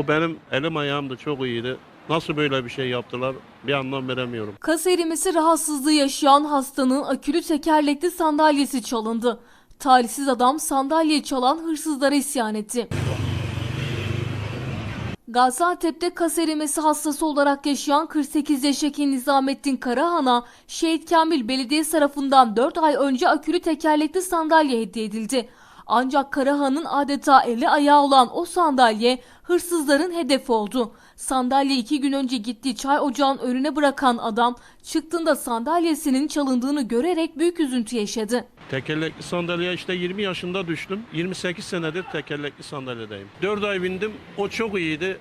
O benim elim ayağım da çok iyiydi. Nasıl böyle bir şey yaptılar bir anlam veremiyorum. Kas erimesi rahatsızlığı yaşayan hastanın akülü tekerlekli sandalyesi çalındı. Talihsiz adam sandalyeyi çalan hırsızlara isyan etti. Gaziantep'te kas erimesi hastası olarak yaşayan 48 yaşındaki Nizamettin Karahan'a Şehit Kamil Belediyesi tarafından 4 ay önce akülü tekerlekli sandalye hediye edildi. Ancak Karahan'ın adeta eli ayağı olan o sandalye hırsızların hedefi oldu. Sandalye iki gün önce gittiği çay ocağın önüne bırakan adam çıktığında sandalyesinin çalındığını görerek büyük üzüntü yaşadı. Tekerlekli sandalye işte 20 yaşında düştüm. 28 senedir tekerlekli sandalyedeyim. 4 ay bindim. O çok iyiydi.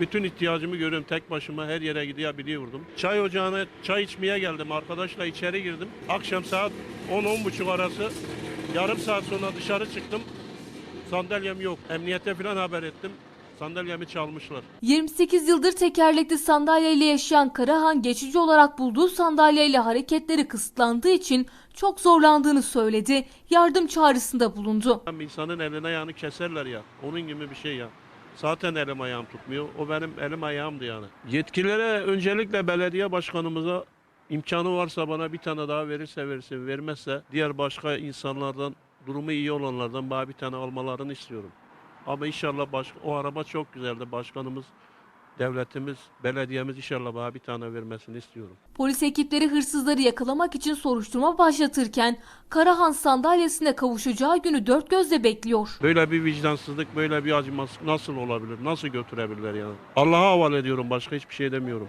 Bütün ihtiyacımı görüyorum. Tek başıma her yere gidebiliyordum. Çay ocağına çay içmeye geldim. Arkadaşla içeri girdim. Akşam saat 10-10.30 arası yarım saat sonra dışarı çıktım. Sandalyem yok. Emniyete falan haber ettim. Sandalyemi çalmışlar. 28 yıldır tekerlekli sandalyeyle yaşayan Karahan geçici olarak bulduğu sandalyeyle hareketleri kısıtlandığı için çok zorlandığını söyledi. Yardım çağrısında bulundu. İnsanın eline ayağını keserler ya. Onun gibi bir şey ya. Zaten elim ayağım tutmuyor. O benim elim ayağımdı yani. Yetkililere öncelikle belediye başkanımıza imkanı varsa bana bir tane daha verirse verirse vermezse diğer başka insanlardan durumu iyi olanlardan bana bir tane almalarını istiyorum. Ama inşallah baş, o araba çok güzeldi. Başkanımız, devletimiz, belediyemiz inşallah bana bir tane vermesini istiyorum. Polis ekipleri hırsızları yakalamak için soruşturma başlatırken Karahan sandalyesine kavuşacağı günü dört gözle bekliyor. Böyle bir vicdansızlık, böyle bir acımasızlık nasıl olabilir? Nasıl götürebilirler yani? Allah'a havale ediyorum. Başka hiçbir şey demiyorum.